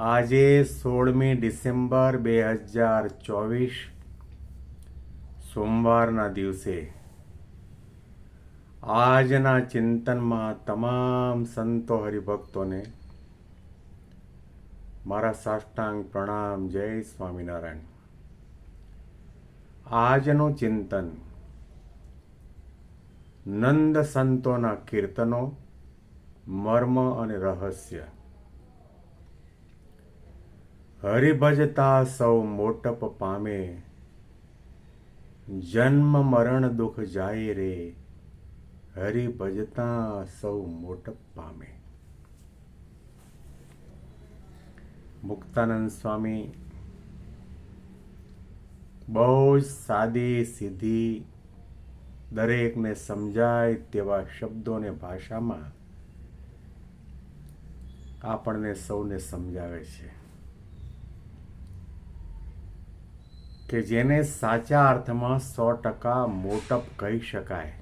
આજે સોળમી ડિસેમ્બર બે હજાર ચોવીસ, સોમવારના દિવસે આજના ચિંતનમાં તમામ સંતો હરિભક્તોને મારા સાષ્ટાંગ પ્રણામ, જય સ્વામિનારાયણ. આજનું ચિંતન નંદ સંતોના કીર્તનો, મર્મ અને રહસ્ય હરિભજતા સૌ મોટપ પામે. જન્મ મરણ દુઃખ જાય રે. હરિભજતા સૌ મોટપ પામે. મુક્તાનંદ સ્વામી, બહુ જ સાદી સીધી દરેકને સમજાય તેવા શબ્દોને ભાષામાં આપણને સૌને સમજાવે છે. કે જેને સાચા અર્થમાં સો ટકા મોટપ કહી શકાય.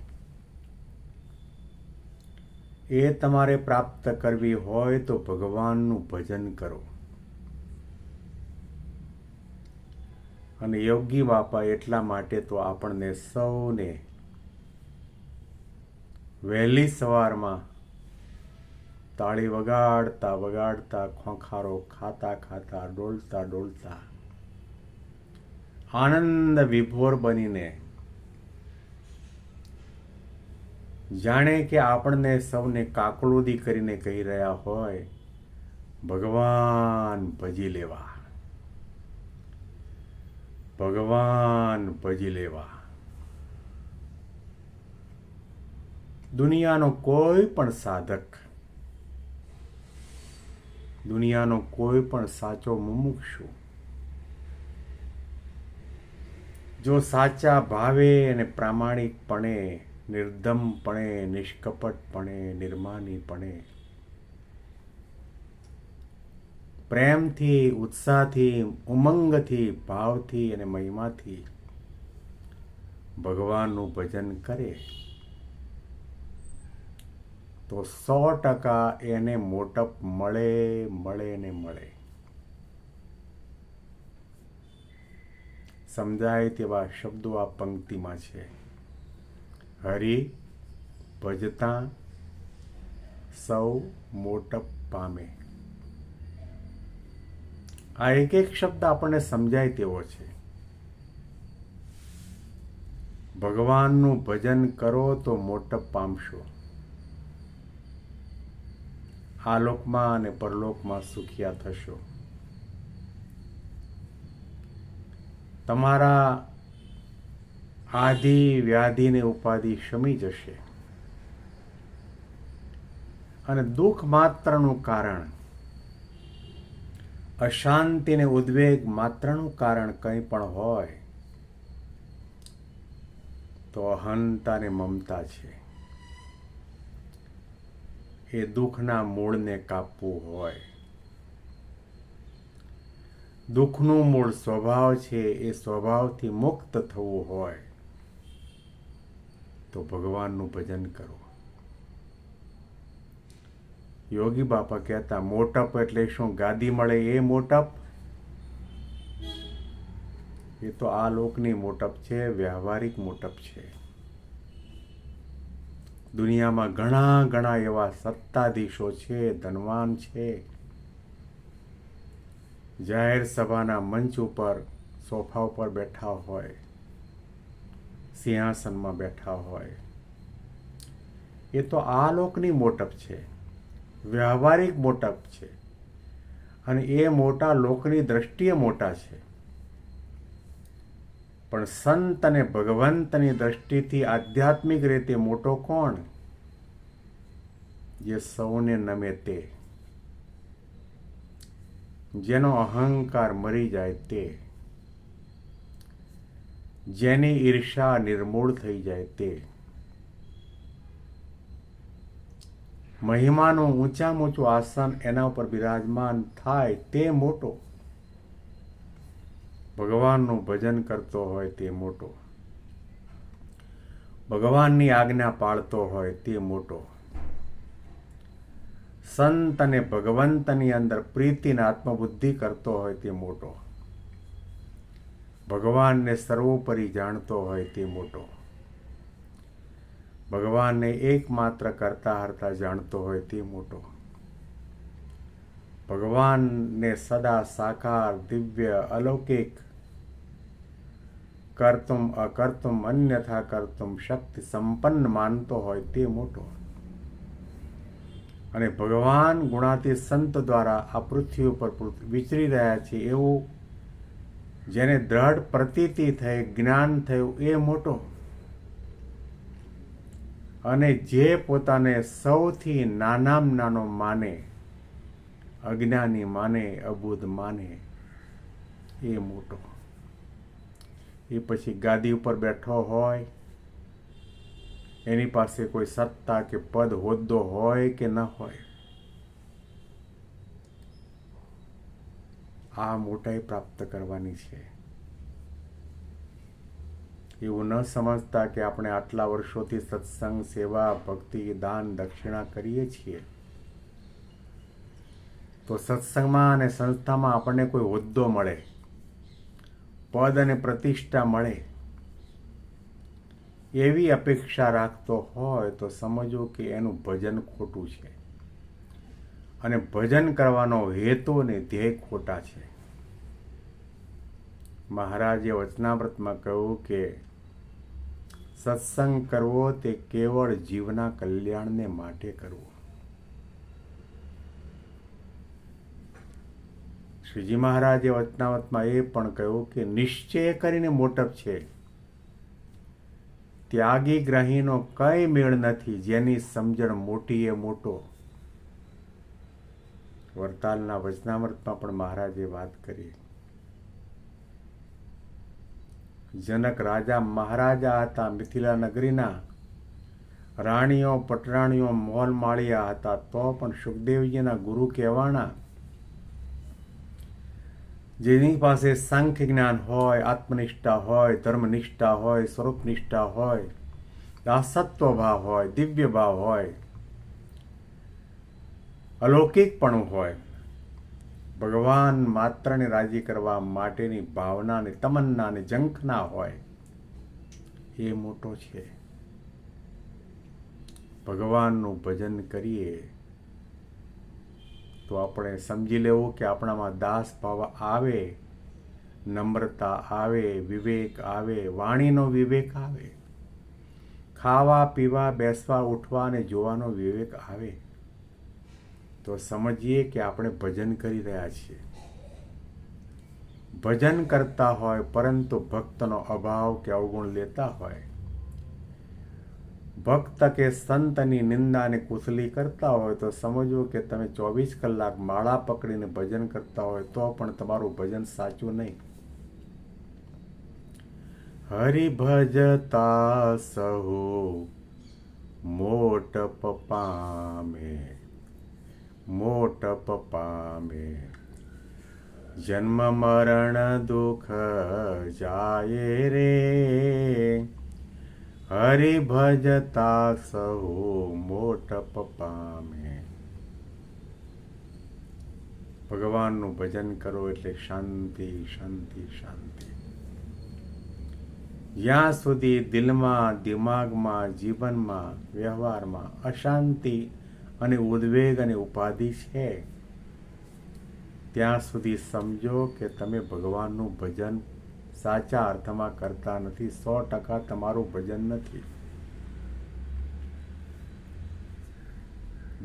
એ તમારે પ્રાપ્ત કરવી હોય તો ભગવાનનું ભજન કરો. અને યોગી બાપા એટલા માટે તો આપણને સૌને વહેલી સવારમાં તાળી વગાડતા વગાડતા ખોખારો ખાતા ખાતા ડોલતા ડોલતા આનંદ વિભોર બનીને જાણે કે આપણને સૌને કાકડોદી કરીને કહી રહ્યા હોય, ભગવાન ભજી લેવા. ભગવાન ભજી લેવા. દુનિયાનો કોઈ પણ સાધક, દુનિયાનો કોઈ પણ સાચો મુમુક્ષુ જો સાચા ભાવે અને પ્રામાણિકપણે નિર્ધમપણે નિષ્કપટપણે, નિર્માનીપણે. પ્રેમથી, ઉત્સાહથી, ઉમંગથી, ભાવથી અને મહિમાથી ભગવાનનું ભજન કરે. તો સો ટકા એને મોટપ મળે મળે ને મળે. સમજાય તેવા શબ્દો આ પંક્તિમાં છે. હરિ, ભજતા, સૌ મોટપ પામે. આ એક એક શબ્દ આપણને સમજાય તેવો છે. ભગવાનનું ભજન કરો તો મોટપ પામશો. આ લોકમાં અને પરલોકમાં સુખિયા થશો. તમારા આધિ વ્યાધિને ઉપાધિ શમી જશે. અને દુઃખ માત્રનું કારણ અશાંતિ ને ઉદ્વેગ માત્રનું કારણ કંઈ પણ હોય, તો અહંતા ને મમતા છે. એ દુઃખના મૂળને કાપવું હોય. દુઃખનું મૂળ સ્વભાવ છે, એ સ્વભાવથી મુક્ત થવું હોય તો ભગવાનનું ભજન કરો. યોગી બાપા કહેતા, મોટપ એટલે શું? ગાદી મળે એ મોટપ? એ તો આ લોકની મોટપ છે, વ્યવહારિક મોટપ છે. દુનિયામાં ઘણા ઘણા એવા સત્તાધીશો છે, ધનવાન છે. જાહેર સભાના મંચ ઉપર સોફા ઉપર બેઠા હોય, સિંહાસનમાં બેઠા હોય. એ તો આ લોકની મોટપ છે, વ્યવહારિક મોટપ છે અને એ મોટા લોકની દ્રષ્ટિએ મોટા છે. પણ સંત અને ભગવંતની દ્રષ્ટિથી આધ્યાત્મિક રીતે મોટો કોણ? જે સૌને નમે તે. જેનો અહંકાર મરી જાય તે. જેની ઈર્ષા નિર્મૂળ થઈ જાય તે. મહિમાનું ઊંચામાં ઊંચું આસન એના ઉપર બિરાજમાન થાય તે મોટો. ભગવાનનું ભજન કરતો હોય તે મોટો. ભગવાનની આજ્ઞા પાળતો હોય તે મોટો. સંત અને ભગવંતની અંદર પ્રીતિને આત્મબુદ્ધિ કરતો હોય તે મોટો. ભગવાનને સર્વોપરી જાણતો હોય તે મોટો. ભગવાનને એકમાત્ર કરતા હરતા જાણતો હોય તે મોટો. ભગવાનને સદા સાકાર, દિવ્ય, અલૌકિક કર્તુમ અકર્તુમ અન્યથા કરતું શક્તિ સંપન્ન માનતો હોય તે મોટો. અને ભગવાન ગુણાતી સંત દ્વારા આ પૃથ્વી ઉપર વિચરી રહ્યા છે એવું જેને દ્રઢ પ્રતીતિ થઈ, જ્ઞાન થયું એ મોટો. અને જે પોતાને સૌથી નાનામાં નાનો માને, અજ્ઞાની માને અબુધ માને, એ મોટો. એ પછી ગાદી ઉપર બેઠો હોય એની પાસે કોઈ સત્તા કે પદ હોદ્દો હોય કે ન હોય. આ મોટાઈ પ્રાપ્ત કરવાની છે. એવું ન સમજતા કે આપણે આટલા વર્ષોથી સત્સંગ, સેવા, ભક્તિ, દાન, દક્ષિણા કરીએ છીએ. તો સત્સંગમાં અને સંસ્થામાં આપણને કોઈ હોદ્દો મળે. પદ અને પ્રતિષ્ઠા મળે. એવી અપેક્ષા રાખતો હોય તો સમજો કે એનું ભજન ખોટું છે. અને ભજન કરવાનો હેતુ અને ધ્યેય ખોટા છે. મહારાજે વચનાવ્રતમાં કહ્યું કે, સત્સંગ કરવો તે કેવળ જીવના કલ્યાણને માટે કરવો. શ્રીજી મહારાજે વચનાવતમાં એ પણ કહ્યું કે, નિશ્ચય કરીને મોટપ છે. ત્યાગી ગ્રહીનો કઈ મેળ નથી, જેની સમજણ મોટી એ મોટો. વરતાલના વચનામૃતમાં પણ મહારાજે વાત કરી. જનક રાજા મહારાજા હતા, મિથિલા નગરીના. રાણીઓ, પટરાણીઓ મોલ માળિયા હતા, તો પણ સુખદેવજીના ગુરુ કહેવાના. જેની પાસે સાંખ્ય જ્ઞાન હોય, આત્મનિષ્ઠા હોય, ધર્મનિષ્ઠા હોય, સ્વરૂપનિષ્ઠા હોય દાસત્વ ભાવ હોય દિવ્ય ભાવ હોય, અલૌકિકપણું હોય, ભગવાન માત્રને રાજી કરવા માટેની ભાવનાને તમન્નાને જંખના હોય, એ મોટો છે. ભગવાનનું ભજન કરીએ તો આપણે સમજી લેવું કે આપણામાં દાસ ભાવ આવે, નમ્રતા આવે, વિવેક આવે, વાણીનો વિવેક આવે. ખાવા, પીવા, બેસવા, ઉઠવા અને જોવાનો વિવેક આવે. તો સમજીએ કે આપણે ભજન કરી રહ્યા છીએ. ભજન કરતા હોય પરંતુ ભક્તનો અભાવ કે અવગુણ લેતા હોય ભક્ત કે સંતની નિંદા અને કુશલી કરતા હોય તો સમજવું કે તમે ચોવીસ કલાક માળા પકડીને ભજન કરતા હોય તો પણ તમારું ભજન સાચું નહીં. હરિ ભજતા સહુ મોટપ પામે મોટપ પામે જન્મ મરણ દુઃખ જાય રે. હરિ ભજતા સહુ મોટપ પામે. ભગવાનનું ભજન કરો એટલે શાંતિ શાંતિ શાંતિ. જ્યાં સુધી દિલમાં, દિમાગમાં, જીવનમાં, વ્યવહારમાં અશાંતિ અને ઉદ્વેગ અને ઉપાધિ છે, ત્યાં સુધી સમજો કે તમે ભગવાનનું ભજન સાચા અર્થમાં કરતા નથી. સો ટકા તમારું ભજન નથી.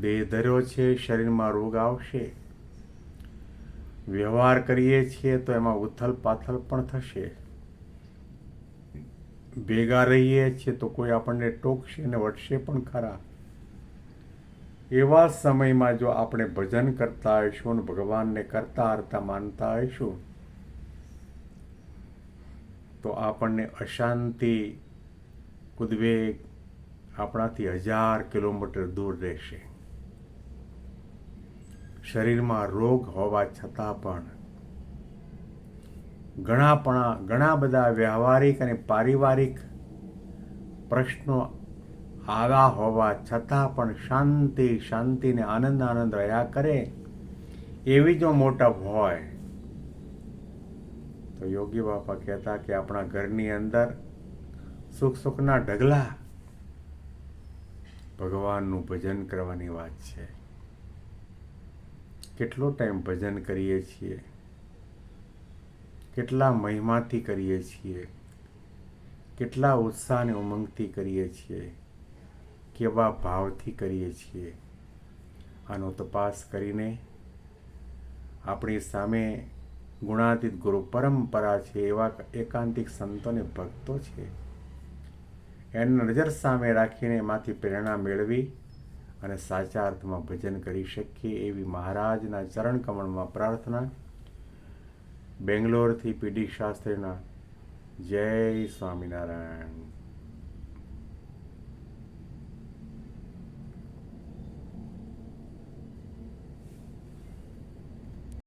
દેહ ધર્યો છે, શરીરમાં રોગ આવશે. વ્યવહાર કરીએ છીએ તો એમાં ઉથલ પાથલ પણ થશે. ભેગા રહીએ છીએ તો કોઈ આપણને ટોકશે અને વટશે પણ ખરા. એવા સમયમાં જો આપણે ભજન કરતા હશું અને ભગવાનને કરતા હરતા માનતા હશું તો આપણને અશાંતિ ઉદ્વેગ આપણાથી હજાર કિલોમીટર દૂર રહેશે. શરીરમાં રોગ હોવા છતાં પણ ઘણા પણ, ઘણા બધા વ્યવહારિક અને પારિવારિક પ્રશ્નો આવ્યા હોવા છતાં પણ શાંતિ, શાંતિને આનંદ આનંદ રહ્યા કરે એવી જો મોટપ હોય તો યોગી બાપા કહેતા કે આપણા ઘરની અંદર સુખ સુખના ઢગલા ભગવાનનું ભજન કરવાની વાત છે. કેટલો ટાઈમ ભજન કરીએ છીએ? કેટલા મહિમાથી કરીએ છીએ? કેટલા ઉત્સાહને ઉમંગથી કરીએ છીએ? કેવા ભાવથી કરીએ છીએ? આનો તપાસ કરીને આપણી સામે ગુણાતીત ગુરુ પરંપરા છે, એવા એકાંતિક સંતોને ભક્તો છે. એને નજર સામે રાખીને એમાંથી પ્રેરણા મેળવી અને સાચા અર્થમાં ભજન કરી શકીએ એવી મહારાજના ચરણ કમળમાં પ્રાર્થના. બેંગ્લોરથી પીડી શાસ્ત્રીના જય સ્વામિનારાયણ.